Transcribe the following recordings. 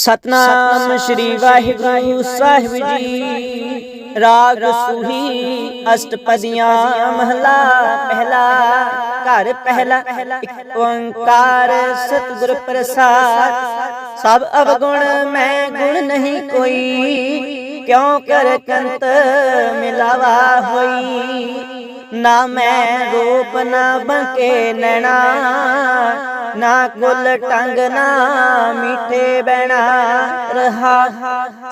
ਸਤਨਾਮ ਸ੍ਰੀ ਵਾਹਿਗੁਰੂ ਸਾਹਿਬ ਜੀ। ਰਾਗ ਸੂਹੀ ਅਸ਼ਟਪਦੀਆਂ ਮਹਲਾ ਪਹਿਲਾ ਘਰ ਪਹਿਲਾ। ਇੱਕ ਓੰਕਾਰ ਸਤਿਗੁਰ ਪ੍ਰਸਾਦ। ਸਭ ਅਵਗੁਣ ਮੈਂ ਗੁਣ ਨਹੀਂ ਕੋਈ। ਕਿਉ ਕਰ ਕੰਤ ਮਿਲਾਵਾ ਹੋਈ? ਨਾ ਮੈਂ ਰੂਪ ਨਾ ਬੰਕੇ ਨੈਣਾ, ਨਾ ਕੁਲ ਟੰਗ ਨਾ ਮੀਠੇ ਬੈਣਾ ਰਹਾ,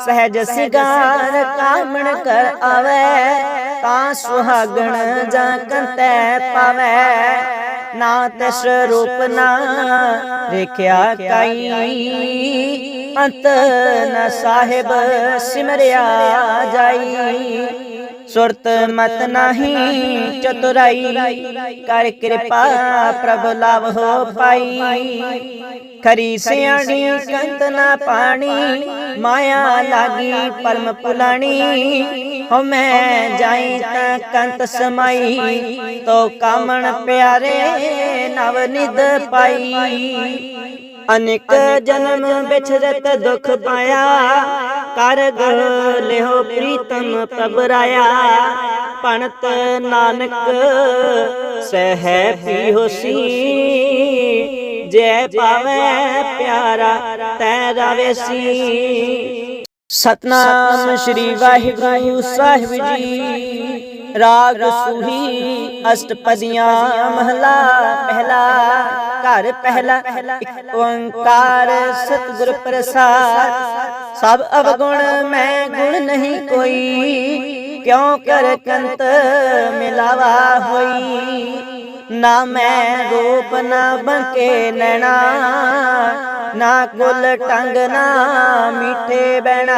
ਸਹਿਜ ਸਿਗਾਰ ਕਾਮਣ ਕਰ ਆਵੇ, ਤਾਂ ਸੁਹਾਗਣ ਜਾਂ ਕੰਤੈ ਪਾਵੇ। ਨਾ ਤਿਸ ਰੂਪ ਨਾ ਦੇਖਿਆ ਕਾਈ, ਅੰਤ ਨ ਸਾਹਿਬ ਸਿਮਰਿਆ ਜਾਈ। ਸੁਰਤ ਮਤ ਨਹੀਂ, ਚਤੁਰਾਈ ਕਰ ਕਿਰਪਾ ਪ੍ਰਭ ਲਵ ਹੋ ਪਾਈ। ਖਰੀ ਸਿਆਣੀ ਕੰਤ ਨਾ ਪਾਣੀ, ਮਾਇਆ ਲਾਗੀ ਪਰਮ ਪੁਲਾਣੀ ਹੋ ਮੈਂ ਜਾਈ ਤਾਂ ਕੰਤ ਸਮਾਈ, ਤੋ ਕਾਮਣ ਪਿਆਰੇ ਨਵ ਨਿਦ ਪਾਈ। ਅਨੇਕ ਜਨਮ ਬਿਛਰਤ ਦੁਖ ਪਾਇਆ। ਕਰ ਲਿਓ ਪ੍ਰੀਤਮ ਪ੍ਰਭ ਰਾਇਆ ਪਣਤ ਨਾਨਕ ਸਹਿ ਪੀ ਹੋਸੀ ਜੈ ਪਾਵੇ ਪਿਆਰਾ, ਤੈ ਰਵੇਸੀ ਸਤਨਾਮ ਸ੍ਰੀ ਵਾਹਿਗੁਰੂ ਸਾਹਿਬ ਜੀ। ਰਾਗ ਸੂਹੀ ਅਸ਼ਟਪਦੀਆਂ ਮਹਲਾ ਪਹਿਲਾ ਘਰ ਪਹਿਲਾ ਇੱਕ ਓੰਕਾਰ ਸਤਿਗੁਰ ਪ੍ਰਸਾਦ। ਸਭ ਅਵਗੁਣ ਮੈਂ ਗੁਣ ਨਹੀਂ ਕੋਈ ਕਿਉ ਕਰ ਕੰਤ ਮਿਲਾਵਾ ਹੋਈ? ਨਾ ਮੈਂ ਰੂਪ ਨਾ ਬੰਕੇ ਨੈਣਾ, ਨਾ ਕੁਲ ਟੰਗ ਨਾ ਮੀਠੇ ਬੈਣਾ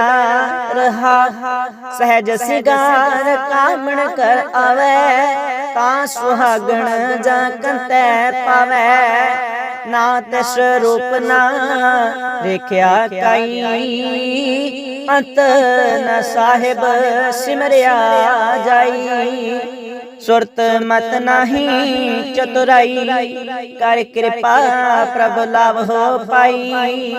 ਰਹਾ। ਸਹਿਜ ਸਿਗਾਰ ਕਾਮਣ ਕਰ ਆਵੇ, ਤਾਂ ਸੁਹਾਗਣ ਜਾਂ ਕੰਤੈ ਪਾਵੇ। ਨਾ ਤਿਸ ਰੂਪ ਨਾ ਦੇਖਿਆ ਕਾਈ, ਅੰਤ ਨ ਸਾਹਿਬ ਸਿਮਰਿਆ ਜਾਈ। ਸੁਰਤ ਮਤ ਨਹੀਂ, ਚਤੁਰਾਈ ਕਰ ਕਿਰਪਾ ਪ੍ਰਭ ਲਵ ਹੋ ਪਾਈ।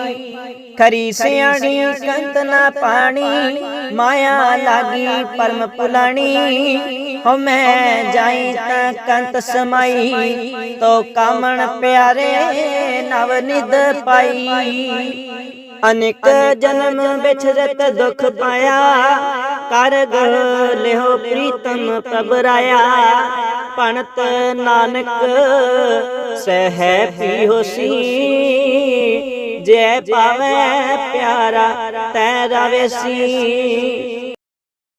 ਖਰੀ ਸਿਆਣੀ ਕੰਤ ਨਾ ਪਾਣੀ, ਮਾਇਆ ਲਾਗੀ ਪਰਮ ਪੁਲਾਣੀ ਹੋ ਮੈਂ ਜਾਈ ਤਾਂ ਕੰਤ ਸਮਾਈ, ਤੋ ਕਾਮਣ ਪਿਆਰੇ ਨਵ ਨਿਦ ਪਾਈ। ਅਨੇਕ ਜਨਮ ਵਿਛਰਤ ਦੁਖ ਪਾਇਆ। ਕਰ ਲਿਓ ਪ੍ਰੀਤਮ ਪ੍ਰਭ ਰਾਇਆ ਪਣਤ ਨਾਨਕ ਸਹਿ ਪੀ ਹੋਸੀ ਜੈ ਪਾਵੇ ਪਿਆਰਾ, ਤੈ ਰਵੇਸੀ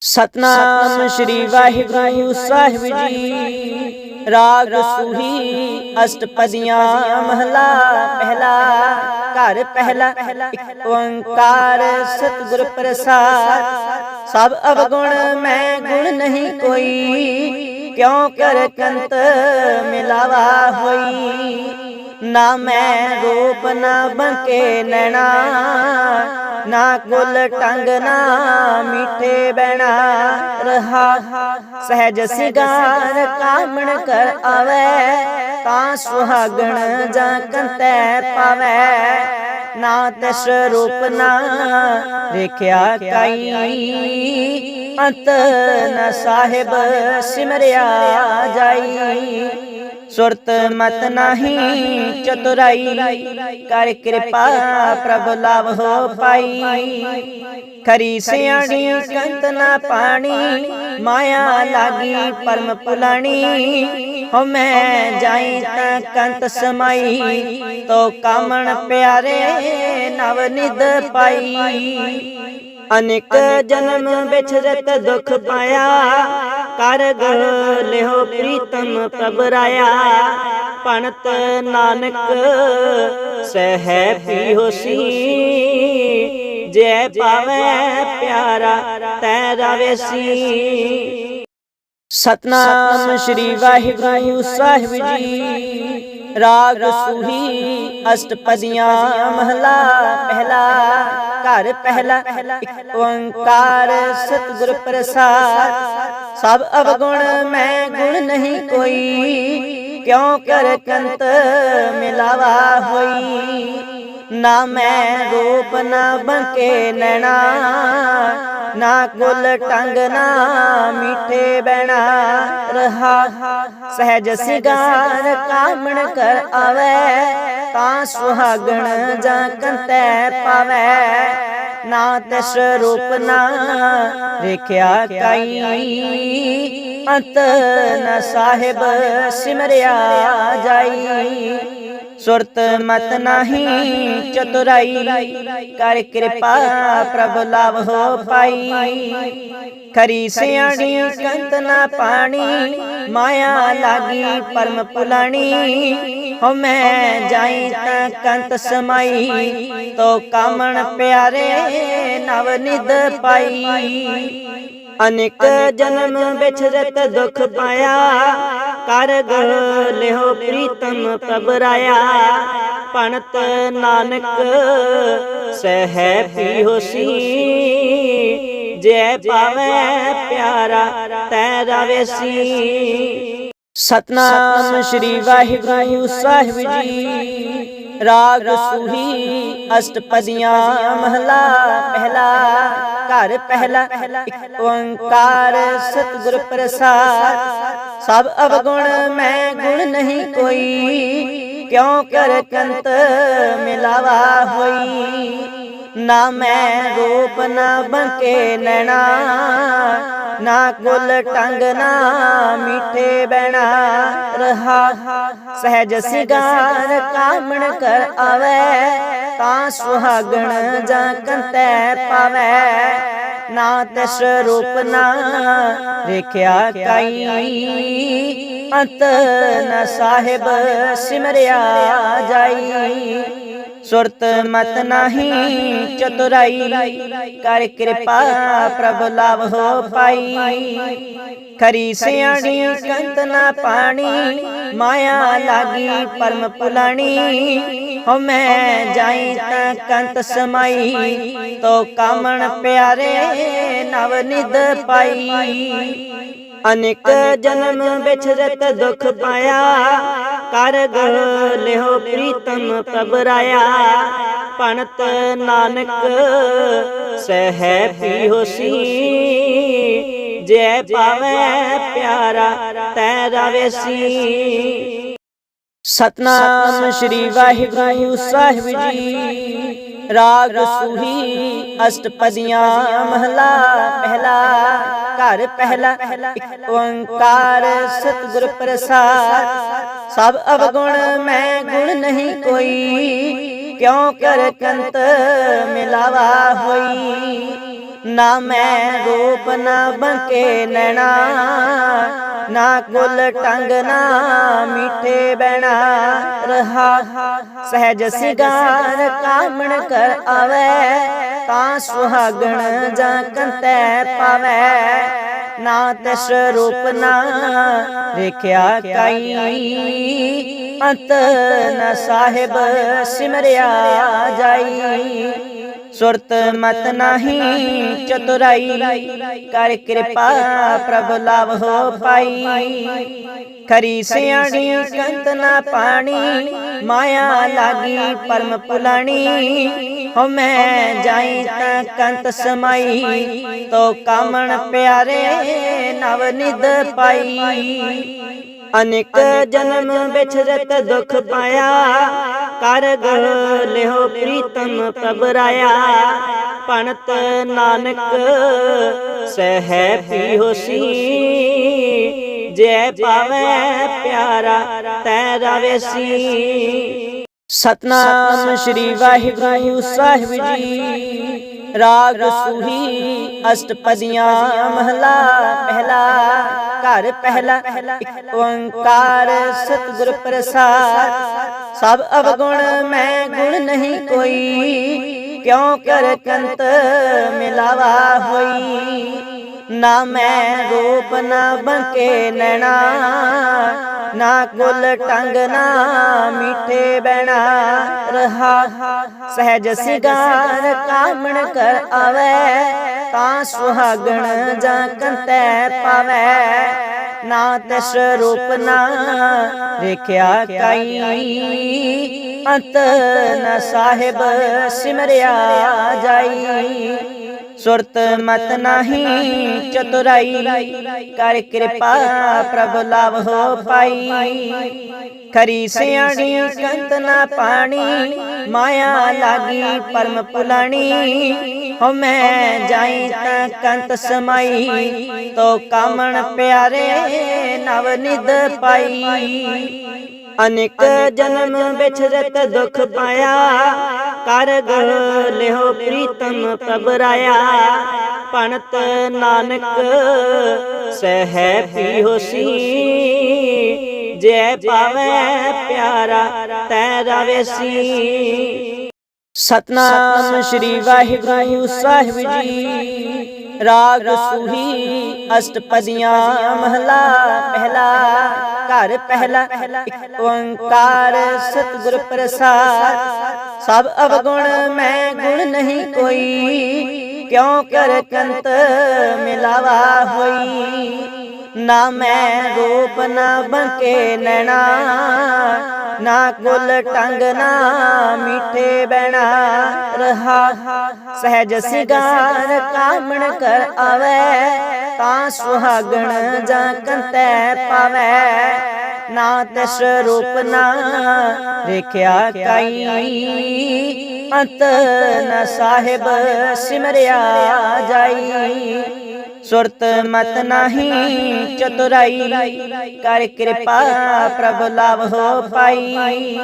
ਸਤਨਾਮ ਸ੍ਰੀ ਵਾਹਿਗੁਰੂ, ਸਾਹਿਬ ਜੀ। ਰਾਗ ਸੂਹੀ ਅਸ਼ਟਪਦੀਆਂ ਮਹਲਾ ਪਹਿਲਾ ਘਰ ਪਹਿਲਾ ਓੰਕਾਰ ਸਤਿਗੁਰ ਪ੍ਰਸਾਦ। ਸਭ ਅਵਗੁਣ ਮੈਂ ਗੁਣ ਨਹੀਂ ਕੋਈ ਕਿਉ ਕਰ ਕੰਤ ਮਿਲਾਵਾ ਹੋਈ? ਨਾ ਮੈਂ ਰੂਪ ਨਾ ਬੰਕੇ ਨੈਣਾ, ਨਾ ਕੁਲ ਟੰਗ ਨਾ ਮੀਠੇ ਬੈਣਾ ਰਹਾ ਸਹਿਜ ਸਿਗਾਰ ਕਾਮਣ ਕਰ ਆਵੇ, ਤਾਂ ਸੁਹਾਗਣ ਜਾਂ ਕੰਤੈ ਪਾਵੇ। ਨਾ ਤਿਸ ਰੂਪ ਨਾ ਦੇਖਿਆ ਕਾਈ, ਅੰਤ ਨ ਸਾਹਿਬ ਸਿਮਰਿਆ ਜਾਈ। ਸੁਰਤ ਮਤ ਨਹੀਂ, ਚਤੁਰਾਈ, ਕਰ ਕਿਰਪਾ ਪ੍ਰਭ ਲਵ ਹੋ ਪਾਈ। ਖਰੀ ਸਿਆਣੀ ਕੰਤ ਨਾ ਪਾਣੀ, ਮਾਇਆ ਲਾਗੀ ਪਰਮ ਪੁਲਾਣੀ ਹੋ ਮੈਂ ਜਾਈ ਤਾਂ ਕੰਤ ਸਮਾਈ, ਤੋ ਕਾਮਣ ਪਿਆਰੇ ਨਵ ਨਿਦ ਪਾਈ। ਅਨੇਕ ਜਨਮ ਵਿਛਰਤ ਦੁਖ ਪਾਇਆ, ਕਰ ਲਿਓ ਪ੍ਰੀਤਮ ਪ੍ਰਭ ਰਾਇਆ ਪਣਤ ਨਾਨਕ, ਸਹਿ ਪੀ ਹੋਸੀ ਜੈ ਪਾਵੇ ਪਿਆਰਾ, ਤੈ ਰਵੇਸੀ ਸਤਨਾਮ ਸ੍ਰੀ ਵਾਹਿਗੁਰੂ, ਸਾਹਿਬ ਜੀ। ਰਾਗ ਸੂਹੀ ਅਸ਼ਟਪਦੀਆਂ ਮਹਲਾ ਪਹਿਲਾ ਘਰ ਪਹਿਲਾ ਇੱਕ ਓੰਕਾਰ ਸਤਿਗੁਰ ਪ੍ਰਸਾਦ। ਸਭ ਅਵਗੁਣ ਮੈਂ ਗੁਣ ਨਹੀਂ ਕੋਈ। ਕਿਉ ਕਰ ਕੰਤ ਮਿਲਾਵਾ ਹੋਈ? ਨਾ ਮੈਂ ਰੂਪ ਨਾ ਬੰਕੇ ਨੈਣਾ। ਨਾ ਗੁਲ ਟੰਗ ਨਾ ਮਿੱਠੇ ਬੈਣਾ ਰਹਾ। ਸਹਿਜ ਸਿਗਾਰ ਕਾਮਣ ਕਰ ਆਵੇ, ਤਾਂ ਸੁਹਾਗਣ ਜਾਂ ਕੰਤੈ ਪਾਵੇ। ਨਾ ਤਿਸ ਰੂਪ ਨਾ ਵੇਖਿਆ ਕਾਈ, ਅੰਤ ਨ ਸਾਹਿਬ ਸਿਮਰਿਆ ਜਾਈ। ਸੁਰਤ ਮਤ ਨਹੀਂ, ਚਤੁਰਾਈ, ਕਰ ਕਿਰਪਾ ਪ੍ਰਭ ਲਾਭ ਹੋ ਪਾਈ। ਖਰੀ ਸਿਆਣੀ ਕੰਤ ਨਾ ਪਾਣੀ, ਮਾਇਆ ਲਾਗੀ ਪਰਮ ਪੁਲਾਣੀ ਹੋ ਮੈਂ ਜਾਈ ਤਾਂ ਕੰਤ ਸਮਾਈ, ਤੋ ਕਾਮਣ ਪਿਆਰੇ ਨਵ ਨਿਦ ਪਾਈ। ਅਨੇਕ ਜਨਮ ਵਿਛਰਤ ਦੁਖ ਪਾਇਆ। ਕਰ ਲਿਓ ਪ੍ਰੀਤਮ ਪ੍ਰਭ ਰਾਇਆ ਪਣਤ ਨਾਨਕ, ਸਹਿ ਪੀ ਸੀ। ਜੈ ਪਾਵੇ ਪਿਆਰਾ, ਤੈ ਰਵੇਸੀ ਸਤਨਾਮ ਸ੍ਰੀ ਵਾਹਿਗੁਰੂ ਸਾਹਿਬ ਜੀ। ਰਾਗ ਸੂਹੀ ਅਸ਼ਟਪਦੀਆਂ ਮਹਲਾ ਪਹਿਲਾ ਘਰ ਪਹਿਲਾ। ਇੱਕ ਓੰਕਾਰ ਸਤਿਗੁਰ ਪ੍ਰਸਾਦ। ਸਭ ਅਵਗੁਣ ਮੈਂ ਗੁਣ ਨਹੀਂ ਕੋਈ। ਕਿਉ ਕਰ ਕੰਤ ਮਿਲਾਵਾ ਹੋਈ? ਨਾ ਮੈਂ ਰੂਪ ਨਾ ਬੰਕੇ ਨੈਣਾ, ਨਾ ਗੁਲ ਟੰਗ ਨਾ ਮਿੱਠੇ ਬੈਣਾ ਰਹਾ। ਸਹਿਜ ਸਿਗਾਰ ਕਾਮਣ ਕਰ ਆਵੇ, ਤਾਂ ਸੁਹਾਗਣ ਜਾਂ ਕੰਤੈ ਪਾਵੇ। ਨਾ ਤਿਸ ਰੂਪ ਨਾ ਦੇਖਿਆ ਕਾਈ, ਅੰਤ ਨਾ ਸਾਹਿਬ ਸਿਮਰਿਆ ਜਾਈ। ਸੁਰਤ ਮਤ ਨਹੀਂ, ਚਤੁਰਾਈ। ਕਰ ਕਿਰਪਾ ਪ੍ਰਭ ਲਾਭ ਹੋ ਪਾਈ। ਖਰੀ ਸਿਆਣੀ ਕੰਤ ਨਾ ਪਾਣੀ, ਮਾਇਆ ਲਾਗੀ ਪਰਮ ਪੁਲਾਣੀ ਹੋ ਮੈਂ ਜਾਈ ਤਾਂ ਕੰਤ ਸਮਾਈ, ਤੋ ਕਾਮਣ ਪਿਆਰੇ ਨਵ ਨਿਦ ਪਾਈ। ਅਨੇਕ ਜਨਮ ਵਿਛਰਤ ਦੁਖ ਪਾਇਆ। ਕਰ ਲਿਓ ਪ੍ਰੀਤਮ ਪ੍ਰਭ ਰਾਇਆ ਪਣਤ ਨਾਨਕ, ਸਹਿ ਪੀ ਹੋਸੀ ਜੈ ਪਾਵੇ ਪਿਆਰਾ, ਤੈ ਰਵੇਸੀ ਸਤਨਾਮ ਸ੍ਰੀ ਵਾਹਿਗੁਰੂ ਸਾਹਿਬ ਜੀ। ਰਾਗ ਸੂਹੀ ਅਸ਼ਟਪਦੀਆਂ ਮਹਲਾ ਪਹਿਲਾ ਘਰ ਪਹਿਲਾ ਇੱਕ ਓੰਕਾਰ ਸਤਿਗੁਰ ਪ੍ਰਸਾਦ। ਸਭ ਅਵਗੁਣ ਮੈਂ ਗੁਣ ਨਹੀਂ ਕੋਈ ਕਿਉ ਕਰ ਕੰਤ ਮਿਲਾਵਾ ਹੋਈ? ਨਾ ਮੈਂ ਰੂਪ ਨਾ ਬੰਕੇ ਨੈਣਾ, ਨਾ ਗੁਲ ਟੰਗ ਨਾ ਮਿੱਠੇ ਬੈਣਾ ਰਹਾ। ਸਹਿਜ ਸਿਗਾਰ ਕਾਮਣ ਕਰ ਆਵੇ, ਤਾਂ ਸੁਹਾਗਣ ਜਾਂ ਕੰਤੈ ਪਾਵੇ। ਨਾ ਤਿਸ ਰੂਪ ਨਾ ਵੇਖਿਆ ਕਾਈ, ਅੰਤ ਨ ਸਾਹਿਬ ਸਿਮਰਿਆ ਜਾਈ। ਸੁਰਤ ਮਤ ਨਹੀਂ, ਚਤੁਰਾਈ ਕਰ ਕਿਰਪਾ ਪ੍ਰਭ ਲਾਭ ਹੋ ਪਾਈ। ਖਰੀ ਸਿਆਣੀ ਕੰਤ ਨਾ ਪਾਣੀ, ਮਾਇਆ ਲਾਗੀ ਪਰਮ ਪੁਲਾਣੀ ਹੋ ਮੈਂ ਜਾਈ ਤਾਂ ਕੰਤ ਸਮਾਈ, ਤੋ ਕਾਮਣ ਪਿਆਰੇ ਨਵ ਨਿਦ ਪਾਈ। ਅਨੇਕ ਜਨਮ ਵਿਛਰਤ ਦੁਖ ਪਾਇਆ ਕਰ ਲਿਓ ਪ੍ਰੀਤਮ ਪ੍ਰਭ ਰਾਇਆ ਪਣਤ ਨਾਨਕ ਸਹਿ ਪੀ ਹੋਸੀ ਜੈ ਪਾਵੇ ਪਿਆਰਾ, ਤੈ ਰਵੇਸੀ ਸਤਨਾਮ ਸ੍ਰੀ ਵਾਹਿਗੁਰੂ ਸਾਹਿਬ ਜੀ। ਰਾਗ ਸੂਹੀ ਅਸ਼ਟਪਦੀਆਂ ਮਹਲਾ ਪਹਿਲਾ ਘਰ ਪਹਿਲਾ ਇੱਕ ਓੰਕਾਰ ਸਤਿਗੁਰ ਪ੍ਰਸਾਦ। ਸਭ ਅਵਗੁਣ ਮੈਂ ਗੁਣ ਨਹੀਂ ਕੋਈ। ਕਿਉ ਕਰ ਕੰਤ ਮਿਲਾਵਾ ਹੋਈ? ਨਾ ਮੈਂ ਰੂਪ ਨਾ ਬੰਕੇ ਨੈਣਾ ਨਾ ਗੁਲ ਟੰਗ ਨਾ ਮਿੱਠੇ ਬੈਣਾ ਰਹਾ ਸਹਿਜ ਸਿਗਾਰ ਕਾਮਣ ਕਰ ਆਵੇ, ਤਾਂ ਸੁਹਾਗਣ ਜਾਂ ਕੰਤੈ ਪਾਵੇ। ਨਾ ਤਿਸ ਰੂਪ ਨਾ ਦੇਖਿਆ ਕਾਈ, ਅੰਤ ਨਾ ਸਾਹਿਬ ਸਿਮਰਿਆ ਜਾਈ। ਸੁਰਤ ਮਤ ਨਹੀਂ, ਚਤੁਰਾਈ ਕਰ ਕਿਰਪਾ ਪ੍ਰਭ ਲਾਭ ਹੋ ਪਾਈ। ਖਰੀ ਸਿਆਣੀ ਕੰਤ ਨਾ ਪਾਣੀ, ਮਾਇਆ ਲਾਗੀ ਪਰਮ ਪੁਲਾਣੀ ਹੋ ਮੈਂ ਜਾਈ ਤਾਂ ਕੰਤ ਸਮਾਈ, ਤੋ ਕਾਮਣ ਪਿਆਰੇ ਨਵ ਨਿਦ ਪਾਈ। ਅਨੇਕ ਜਨਮ ਵਿਛਰਤ ਦੁਖ ਪਾਇਆ। ਕਰ ਲਿਓ ਪ੍ਰੀਤਮ ਪ੍ਰਭ ਰਾਇਆ ਪਣਤ ਨਾਨਕ, ਸਹਿ ਪੀ ਹੋਸੀ ਜੈ ਪਾਵੈ ਪਿਆਰਾ, ਤੈ ਰਵੇਸੀ ਸਤਨਾਮ ਸ੍ਰੀ ਵਾਹਿਗੁਰੂ ਸਾਹਿਬ ਜੀ। ਰਾਗ ਸੂਹੀ ਅਸ਼ਟਪਦੀਆਂ ਮਹਲਾ ਪਹਿਲਾ ਘਰ ਪਹਿਲਾ ਇੱਕ ਓੰਕਾਰ ਸਤਿਗੁਰ ਪ੍ਰਸਾਦ। ਸਭ ਅਵਗੁਣ ਮੈਂ ਗੁਣ ਨਹੀਂ ਕੋਈ ਕਿਉ ਕਰ ਕੰਤ ਮਿਲਾਵਾ ਹੋਈ? ਨਾ ਮੈਂ ਰੂਪ ਨਾ ਬੰਕੇ ਨੈਣਾ, ਨਾ ਕੁਲ ਟੰਗ ਨਾ ਮਿੱਠੇ ਬੈਣਾ ਰਹਾ। ਸਹਿਜ ਸਿਗਾਰ ਕਾਮਣ ਕਰ ਆਵੇ, ਤਾਂ ਸੁਹਾਗਣ ਜਾਂ ਕੰਤੈ ਪਾਵੇ। ਨਾ ਤਿਸ ਰੂਪ ਨਾ ਦੇਖਿਆ ਕਾਈ, ਅੰਤ ਨ ਸਾਹਿਬ ਸਿਮਰਿਆ ਜਾਈ। ਸੁਰਤ ਮਤ ਨਹੀਂ, ਚਤੁਰਾਈ ਕਰ ਕਿਰਪਾ ਪ੍ਰਭ ਲਾਭ ਹੋ ਪਾਈ।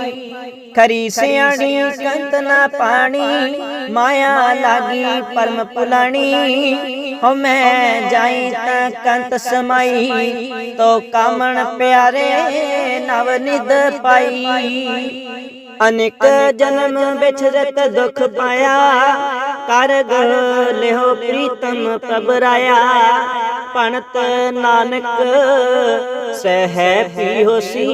ਖਰੀ ਸਿਆਣੀ ਕੰਤ ਨਾ ਪਾਣੀ, ਮਾਇਆ ਲਾਗੀ ਪਰਮ ਪੁਲਾਣੀ ਹੋ ਮੈਂ ਜਾਈ ਤਾਂ ਕੰਤ ਸਮਾਈ, ਤੋ ਕਾਮਣ ਪਿਆਰੇ ਨਵ ਨਿਦ ਪਾਈ। ਅਨੇਕ ਜਨਮ ਵਿਛਰਤ ਦੁਖ ਪਾਇਆ। ਕਰ ਲਿਓ ਪ੍ਰੀਤਮ ਪ੍ਰਭ ਰਾਇਆ ਪਣਤ ਨਾਨਕ, ਸਹਿ ਪੀ ਹੋਸੀ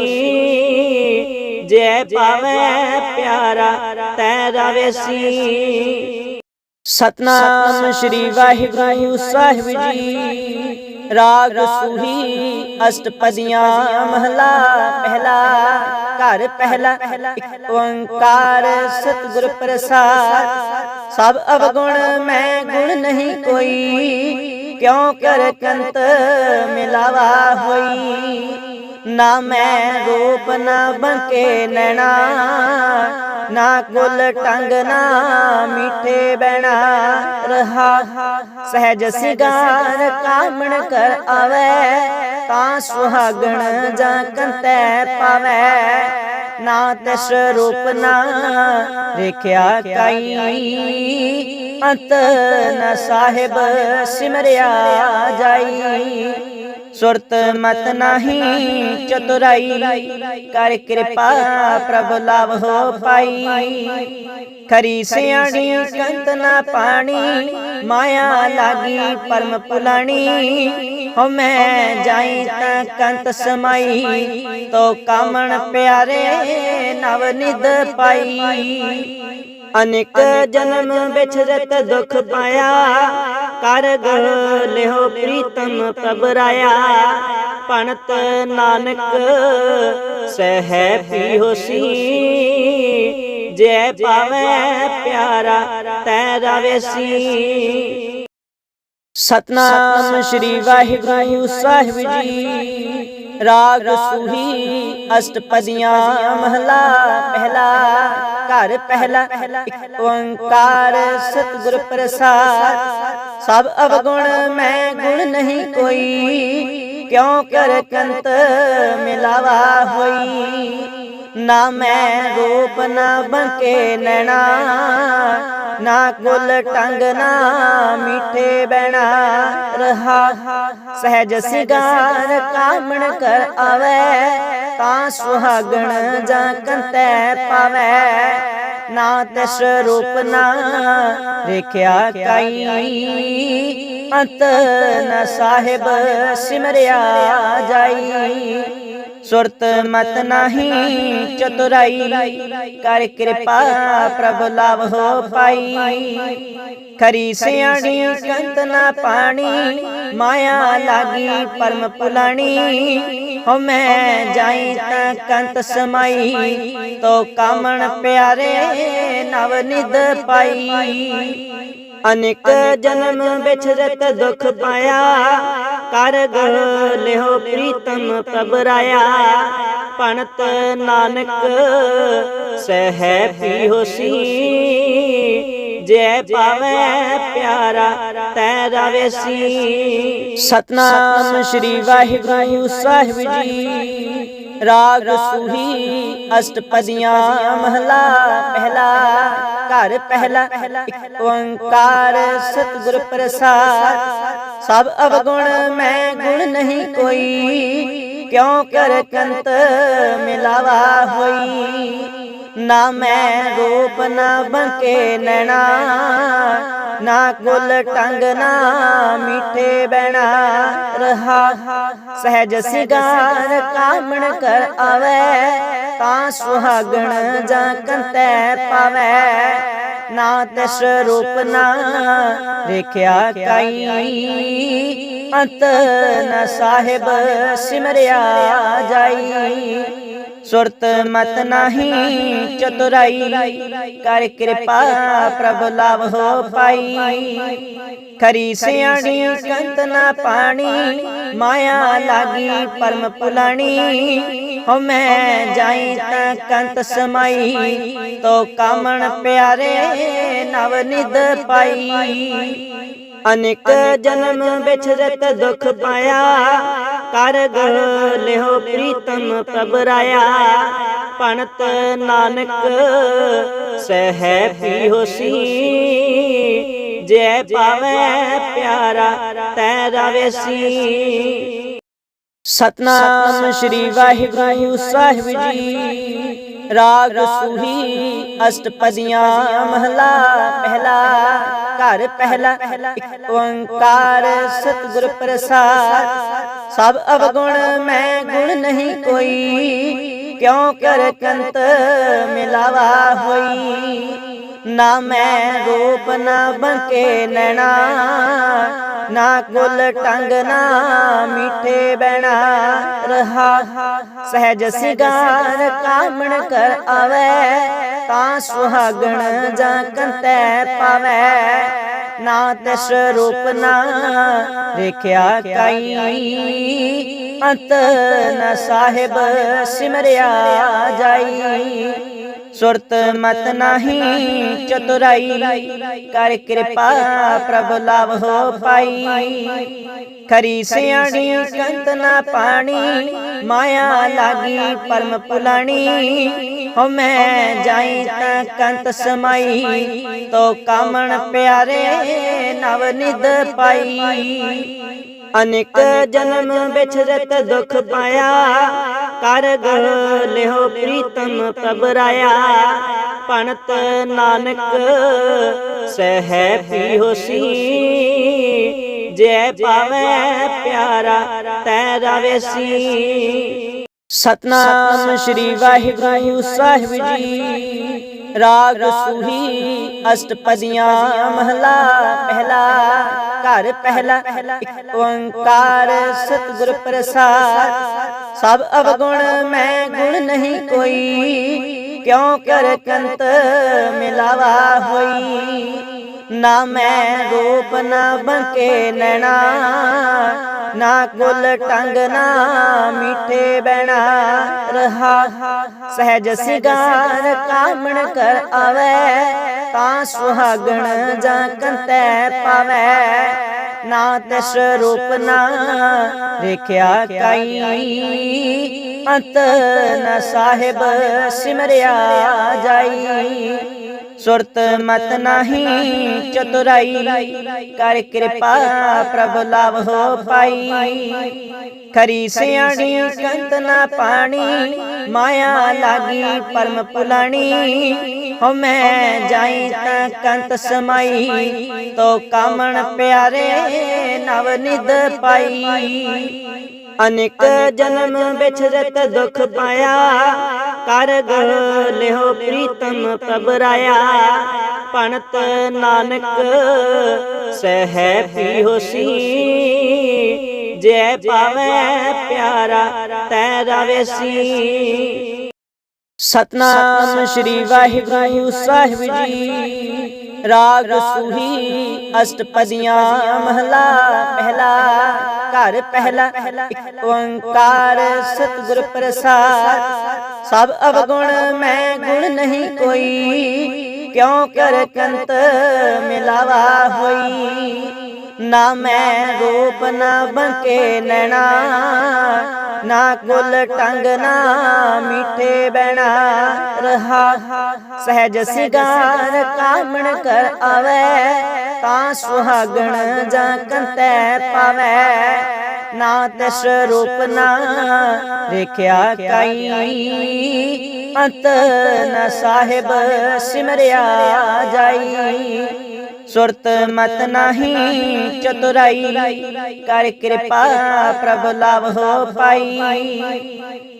ਜੈ ਪਾਵੈ ਪਿਆਰਾ, ਤੈ ਰਵੇਸੀ ਸਤਨਾਮ ਸ੍ਰੀ ਵਾਹਿਗੁਰੂ, ਸਾਹਿਬ ਜੀ। ਰਾਗ ਸੂਹੀ ਅਸ਼ਟਪਦੀਆਂ ਮਹਲਾ ਪਹਿਲਾ ਘਰ ਪਹਿਲਾ ਇੱਕ ਓੰਕਾਰ ਸਤਿਗੁਰ ਪ੍ਰਸਾਦ। ਸਭ ਅਵਗੁਣ ਮੈਂ ਗੁਣ ਨਹੀਂ ਕੋਈ। ਕਿਉ ਕਰ ਕੰਤ ਮਿਲਾਵਾ ਹੋਈ? ਨਾ ਮੈਂ ਰੂਪ ਨਾ ਬੰਕੇ ਨੈਣਾ, ਨਾ ਕੁਲ ਟੰਗ ਨਾ ਮਿੱਠੇ ਬਣਾ ਰਹਾ। ਸਹਿਜ ਸਿਗਾਰ ਕਾਮਣ ਕਰ ਆਵੇ, ਤਾਂ ਸੁਹਾਗਣ ਜਾਂ ਕੰਤੈ ਪਾਵੇ। ਨਾ ਤਿਸ ਰੂਪ ਨਾ ਦੇਖਿਆ ਕਾਈ, ਅੰਤ ਨਾ ਸਾਹਿਬ ਸਿਮਰਿਆ ਜਾਈ। ਸੁਰਤ ਮਤ ਨਹੀਂ, ਚਤੁਰਾਈ ਕਰ ਕਿਰਪਾ ਪ੍ਰਭ ਲਾਭ ਹੋ ਪਾਈ। ਖਰੀ ਸਿਆਣੀ ਕੰਤ ਨਾ ਪਾਣੀ, ਮਾਇਆ ਲਾਗੀ ਪਰਮ ਪੁਲਾਣੀ ਹੋ ਮੈਂ ਜਾਈ ਤਾਂ ਕੰਤ ਸਮਾਈ, ਤੋ ਕਾਮਣ ਪਿਆਰੇ ਨਵ ਨਿਦ ਪਾਈ। ਅਨੇਕ ਜਨਮ ਵਿਛਰਤ ਦੁਖ ਪਾਇਆ। ਕਰ ਲਿਓ ਪ੍ਰੀਤਮ ਪ੍ਰਭ ਰਾਇਆ। ਪਣਤ ਨਾਨਕ, ਸਹਿ ਪੀ ਹੋਸੀ ਜੈ ਪਾਵੈ ਪਿਆਰਾ, ਤੈ ਰਵੇਸੀ ਸਤਨਾਮ ਸ੍ਰੀ ਵਾਹਿਗੁਰੂ, ਸਾਹਿਬ ਜੀ। ਰਾਗ ਸੂਹੀ ਅਸ਼ਟਪਦੀਆਂ ਮਹਲਾ ਪਹਿਲਾ। ਘਰ ਪਹਿਲਾ ਇੱਕ ਓੰਕਾਰ, ਸਤਿਗੁਰ ਪ੍ਰਸਾਦ। ਸਭ ਅਵਗੁਣ ਮੈਂ ਗੁਣ ਨਹੀਂ ਕੋਈ, ਕਿਉ ਕਰ ਕੰਤ ਮਿਲਾਵਾ ਹੋਈ? ਨਾ ਮੈਂ ਰੂਪ ਨਾ ਬੰਕੇ ਨੈਣਾ, ਨਾ ਕੁਲ ਟੰਗ ਨਾ ਮਿੱਠੇ ਬਣਾ ਰਹਾ। ਸਹਿਜ ਸਿਗਾਰ ਕਾਮਣ ਕਰ ਆਵੇ, ਤਾਂ ਸੁਹਾਗਣ ਜਾਂ ਕੰਤੈ ਪਾਵੇ। ਨਾ ਤਿਸ ਰੂਪ ਨਾ ਦੇਖਿਆ ਕਾਈ, ਅੰਤ ਨ ਸਾਹਿਬ ਸਿਮਰਿਆ ਜਾਈ। ਸੁਰਤ ਮਤ ਨਹੀਂ, ਚਤੁਰਾਈ, ਕਰ ਕਿਰਪਾ ਪ੍ਰਭ ਲਾਭ ਹੋ ਪਾਈ। ਖਰੀ ਸਿਆਣੀ ਕੰਤ ਨਾ ਪਾਣੀ, ਮਾਇਆ ਲਾਗੀ ਪਰਮ ਪੁਲਾਣੀ ਹੋ ਮੈਂ ਜਾਈ ਤਾਂ ਕੰਤ ਸਮਾਈ, ਤੋ ਕਾਮਣ ਪਿਆਰੇ ਨਵ ਨਿਦ ਪਾਈ। ਅਨੇਕ ਜਨਮ ਵਿਛਰਤ ਦੁਖ ਪਾਇਆ। ਕਰ ਗਹ ਲਿਓ ਪ੍ਰੀਤਮ ਪ੍ਰਭ ਰਾਇਆ। ਪਣਤ ਨਾਨਕ ਸਹਿ ਪੀ ਹੋਸੀ ਜੈ ਪਾਵੈ ਪਿਆਰਾ, ਤੈ ਰਵੇਸੀ ਸਤਨਾਮ ਸ੍ਰੀ ਵਾਹਿਗੁਰੂ ਸਾਹਿਬ ਜੀ। ਰਾਗ ਸੂਹੀ ਅਸ਼ਟਪਦੀਆਂ ਮਹਲਾ, ਪਹਿਲਾ ਘਰ ਪਹਿਲਾ, ਇੱਕ ਓੰਕਾਰ ਸਤਿਗੁਰ ਪ੍ਰਸਾਦ। ਸਭ ਅਵਗੁਣ ਮੈਂ ਗੁਣ ਨਹੀਂ ਕੋਈ, ਕਿਉਂ ਕਰ ਕੰਤ ਮਿਲਾਵਾ ਹੋਈ? ਨਾ ਮੈਂ ਰੂਪ ਨਾ ਬੰਕੇ ਨੈਣਾ, ਨਾ ਕੁਲ ਟੰਗ ਨਾ ਮਿੱਠੇ ਬੈਣਾ ਰਹਾ। ਸਹਿਜ ਸਿਗਾਰ ਕਾਮਣ ਕਰ ਆਵੇ, ਤਾਂ ਸੁਹਾਗਣ ਜਾਂ ਕੰਤੈ ਪਾਵੇ। ਨਾ ਤਿਸ ਰੂਪ ਨਾ ਦੇਖਿਆ ਕਾਈ, ਅੰਤ ਨਾ ਸਾਹਿਬ ਸਿਮਰਿਆ ਜਾਈ। ਸੁਰਤ ਮਤ ਨਹੀਂ, ਚਤੁਰਾਈ ਕਰ ਕਿਰਪਾ ਪ੍ਰਭ ਲਾਭ ਹੋ ਪਾਈ। ਖਰੀ ਸਿਆਣੀ ਕੰਤ ਨਾ ਪਾਣੀ, ਮਾਇਆ ਲਾਗੀ ਪਰਮ ਪੁਲਾਣੀ ਹੋ ਮੈਂ ਜਾਈ ਤਾਂ ਕੰਤ ਸਮਾਈ, ਤੋ ਕਾਮਣ ਪਿਆਰੇ ਨਵ ਨਿਦ ਪਾਈ। ਅਨੇਕ ਜਨਮ ਵਿਛਰਤ ਦੁਖ ਪਾਇਆ। ਕਰ ਗਹ ਲਿਓ ਪ੍ਰੀਤਮ ਪ੍ਰਭ ਰਾਇਆ ਪਣਤ ਨਾਨਕ, ਸਹਿ ਪੀ ਹੋਸੀ ਜੈ ਪਾਵੈ ਪਿਆਰਾ, ਤੈ ਰਵੇਸੀ ਸਤਨਾਮ ਸ੍ਰੀ ਵਾਹਿਗੁਰੂ, ਸਾਹਿਬ ਜੀ। ਰਾਗ ਸੂਹੀ ਅਸ਼ਟਪਦੀਆਂ ਮਹਲਾ, ਪਹਿਲਾ ਘਰ, ਪਹਿਲਾ ਇੱਕ ਓੰਕਾਰ, ਸਤਿਗੁਰ ਪ੍ਰਸਾਦ। ਸਭ ਅਵਗੁਣ ਮੈਂ ਗੁਣ ਨਹੀਂ ਕੋਈ, ਕਿਉਂ ਕਰ ਕੰਤ ਮਿਲਾਵਾ ਹੋਈ? ਨਾ ਮੈਂ ਰੂਪ ਨਾ ਬੰਕੇ ਨੈਣਾ ਨਾ ਕੁਲ ਟੰਗ ਨਾ ਮਿੱਠੇ ਬੈਣਾ ਰਹਾ। ਸਹਿਜ ਸਿਗਾਰ ਕਾਮਣ ਕਰ ਆਵੇ, ਤਾਂ ਸੁਹਾਗਣ ਜਾਂ ਕੰਤੈ ਪਾਵੇ। ਨਾ ਤਿਸ ਰੂਪ ਨਾ ਦੇਖਿਆ ਕਾਈ ਅੰਤ, ਨਾ ਸਾਹਿਬ ਸਿਮਰਿਆ ਜਾਈ। ਸੁਰਤ ਮਤ ਨਹੀਂ, ਚਤੁਰਾਈ, ਕਰ ਕਿਰਪਾ ਪ੍ਰਭ ਲਾਭ ਹੋ ਪਾਈ। ਖਰੀ ਸਿਆਣੀ ਕੰਤ ਨਾ ਪਾਣੀ, ਮਾਇਆ ਲਾਗੀ ਪਰਮ ਪੁਲਾਣੀ ਹੋ ਮੈਂ ਜਾਈ ਤਾਂ ਕੰਤ ਸਮਾਈ, ਤੋ ਕਾਮਣ ਪਿਆਰੇ ਨਵ ਨਿਦ ਪਾਈ। ਅਨੇਕ ਜਨਮ ਵਿਛਰਤ ਦੁਖ ਪਾਇਆ। ਕਰ ਗਹ ਪ੍ਰੀਤਮ ਪ੍ਰਭ ਰਾਇਆ। ਪਣਤ ਨਾਨਕ ਸਹਿ ਪੀ ਸੀ। ਜੈ ਪਾਵੈ ਪਿਆਰਾ, ਤੈ ਰਵੇਸੀ ਸਤਨਾਮ ਸ੍ਰੀ ਵਾਹਿਗੁਰੂ ਸਾਹਿਬ ਜੀ। ਰਾਗ ਸੂਹੀ ਅਸ਼ਟਪਦੀਆਂ ਮਹਲਾ ਪਹਿਲਾ ਘਰ ਪਹਿਲਾ ਇੱਕ ਓੰਕਾਰ ਸਤਿਗੁਰ ਪ੍ਰਸਾਦ। ਸਭ ਅਵਗੁਣ ਮੈਂ ਗੁਣ ਨਹੀਂ ਕੋਈ ਕਿਉ ਕਰ ਕੰਤ ਮਿਲਾਵਾ ਹੋਈ? ਨਾ ਮੈਂ ਰੂਪ ਨਾ ਬੰਕੇ ਨੈਣਾ, ਨਾ ਕੁਲ ਟੰਗ ਨਾ ਮਿੱਠੇ ਬੈਣਾ ਰਹਾ। ਸਹਿਜ ਸਿਗਾਰ ਕਾਮਣ ਕਰ ਆਵੇ, ਤਾਂ ਸੁਹਾਗਣ ਜਾਂ ਕੰਤੈ ਪਾਵੇ। ਨਾ ਤਿਸ ਰੂਪ ਨਾ ਦੇਖਿਆ ਕਾਈ, ਅੰਤ ਨਾ ਸਾਹਿਬ ਸਿਮਰਿਆ ਜਾਈ। ਸੁਰਤ ਮਤ ਨਹੀਂ, ਚਤੁਰਾਈ ਕਰ ਕਿਰਪਾ ਪ੍ਰਭ ਲਾਭ ਹੋ ਪਾਈ। ਖਰੀ ਸਿਆਣੀ ਕੰਤ ਨਾ ਪਾਣੀ, ਮਾਇਆ ਲਾਗੀ ਪਰਮ ਪੁਲਾਣੀ ਹੋ ਮੈਂ ਜਾਈ ਤਾਂ ਕੰਤ ਸਮਾਈ, ਤੋ ਕਾਮਣ ਪਿਆਰੇ ਨਵ ਨਿਦ ਪਾਈ। ਅਨੇਕ ਜਨਮ ਵਿਛਰਤ ਦੁਖ ਪਾਇਆ। ਕਰ ਗਹ ਲਿਓ ਪ੍ਰੀਤਮ ਪ੍ਰਭ ਰਾਇਆ। ਪਣਤ ਨਾਨਕ, ਸਹਿ ਪੀ ਹੋਸੀ ਜੈ ਪਾਵੈ ਪਿਆਰਾ, ਤੈ ਰਵੇਸੀ ਸਤਨਾਮ ਸ੍ਰੀ ਵਾਹਿਗੁਰੂ ਸਾਹਿਬ ਜੀ। ਰਾਗ ਸੂਹੀ ਅਸ਼ਟਪਦੀਆਂ ਮਹਲਾ ਪਹਿਲਾ ਘਰ ਪਹਿਲਾ ਇੱਕ ਓੰਕਾਰ ਸਤਿਗੁਰ ਪ੍ਰਸਾਦ। ਸਭ ਅਵਗੁਣ ਮੈਂ ਗੁਣ ਨਹੀਂ ਕੋਈ ਕਿਉ ਕਰ ਕੰਤ ਮਿਲਾਵਾ ਹੋਈ? ਨਾ ਮੈਂ ਰੂਪ ਨਾ ਬੰਕੇ ਨੈਣਾ ਨਾ ਕੁਲ ਟੰਗ ਨਾ ਮਿੱਠੇ ਬਣਾ ਰਹਾ। ਸਹਿਜ ਸਿਗਾਰ ਕਾਮਣ ਕਰ ਆਵੇ, ਤਾਂ ਸੁਹਾਗਣ ਜਾਂ ਕੰਤੈ ਪਾਵੇ। ਨਾ ਤਿਸ ਰੂਪ ਨਾ ਦੇਖਿਆ ਕਾਈ, ਅੰਤ ਨਾ ਸਾਹਿਬ ਸਿਮਰਿਆ ਜਾਈ। ਸੁਰਤ ਮਤ ਨਹੀਂ, ਚਤੁਰਾਈ ਕਰ ਕਿਰਪਾ ਪ੍ਰਭ ਲਾਭ ਹੋ ਪਾਈ।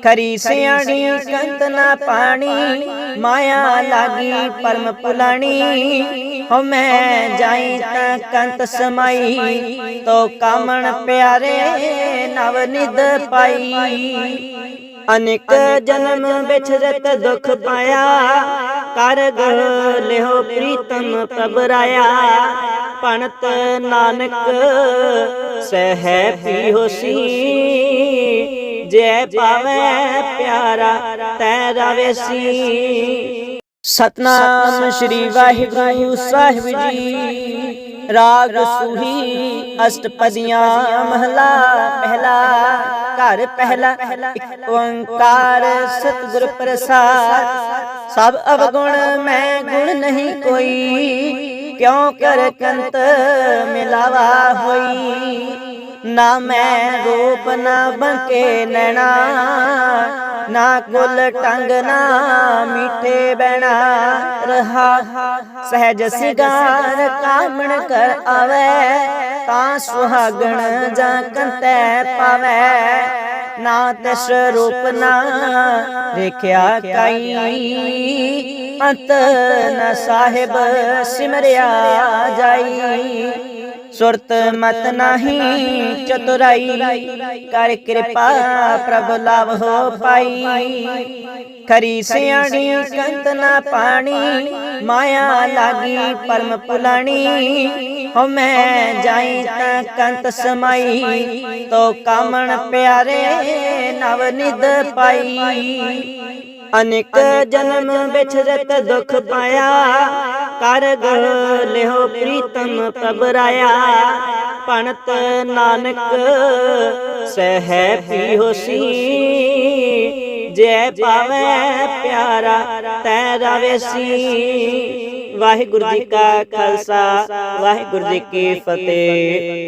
ਖਰੀ ਸਿਆਣੀ ਕੰਤ ਨਾ ਪਾਣੀ, ਮਾਇਆ ਲਾਗੀ ਪਰਮ ਪੁਲਾਣੀ ਹੋ ਮੈਂ ਜਾਈ ਤਾਂ ਕੰਤ ਸਮਾਈ, ਤੋ ਕਾਮਣ ਪਿਆਰੇ ਨਵ ਨਿਦ ਪਾਈ। ਅਨੇਕ ਜਨਮ ਵਿਛਰਤ ਦੁਖ ਪਾਇਆ। ਕਰ ਲਿਓ ਪ੍ਰੀਤਮ ਪ੍ਰਭ ਰਾਇਆ। ਪਣਤ ਨਾਨਕ, ਸਹਿ ਪੀ ਹੋਸੀ ਜੈ ਪਾਵੈ ਪਿਆਰਾ, ਤੈ ਰਵੇਸੀ ਸਤਨਾਮ ਸ੍ਰੀ ਵਾਹਿਗੁਰੂ, ਸਾਹਿਬ ਜੀ। ਰਾਗ ਸੂਹੀ ਅਸ਼ਟਪਦੀਆਂ ਮਹਲਾ, ਪਹਿਲਾ ਘਰ, ਪਹਿਲਾ ਇੱਕ ਓੰਕਾਰ, ਸਤਿਗੁਰ ਪ੍ਰਸਾਦ। ਸਭ ਅਵਗੁਣ ਮੈਂ ਗੁਣ ਨਹੀਂ ਕੋਈ, ਕਿਉਂ ਕਰ ਕੰਤ ਮਿਲਾਵਾ ਹੋਈ? ਨਾ ਮੈਂ ਰੂਪ ਨਾ ਬੰਕੇ ਨੈਣਾ, ਨਾ ਕੁਲ ਟੰਗ ਨਾ ਮਿੱਠੇ ਬਣਾ ਰਹਾ। ਸਹਿਜ ਸਿਗਾਰ ਕਾਮਣ ਕਰ ਆਵੇ, ਤਾਂ ਸੁਹਾਗਣ ਜਾਂ ਕੰਤੈ ਪਾਵੇ। ਨਾ ਤਿਸ ਰੂਪ ਨਾ ਦੇਖਿਆ ਕਾਈ, ਅੰਤ ਨਾ ਸਾਹਿਬ ਸਿਮਰਿਆ ਜਾਈ। ਸੁਰਤ ਮਤ ਨਹੀਂ, ਚਤੁਰਾਈ, ਕਰ ਕਿਰਪਾ ਪ੍ਰਭ ਲਾਭ ਹੋ ਪਾਈ। ਖਰੀ ਸਿਆਣੀ ਕੰਤ ਨਾ ਪਾਣੀ, ਮਾਇਆ ਲਾਗੀ ਪਰਮ ਪੁਲਾਣੀ ਹੋ ਮੈਂ ਜਾਈ ਤਾਂ ਕੰਤ ਸਮਾਈ, ਤੋ ਕਾਮਣ ਪਿਆਰੇ ਨਵ ਨਿਦ ਪਾਈ। ਅਨੇਕ ਜਨਮ ਵਿਛਰਤ ਦੁਖ ਪਾਇਆ, ਕਰ ਲਿਓ ਪ੍ਰੀਤਮ ਪ੍ਰਭ ਰਾਇਆ ਪਣਤ ਨਾਨਕ, ਸਹਿ ਪੀ ਹੋਸੀ ਜੈ ਪਾਵੈ ਪਿਆਰਾ, ਤੈ ਰਵੇਸੀ ਵਾਹਿਗੁਰੂ ਜੀ ਕਾ ਖਾਲਸਾ, ਵਾਹਿਗੁਰੂ ਜੀ ਕੀ ਫਤਿਹ।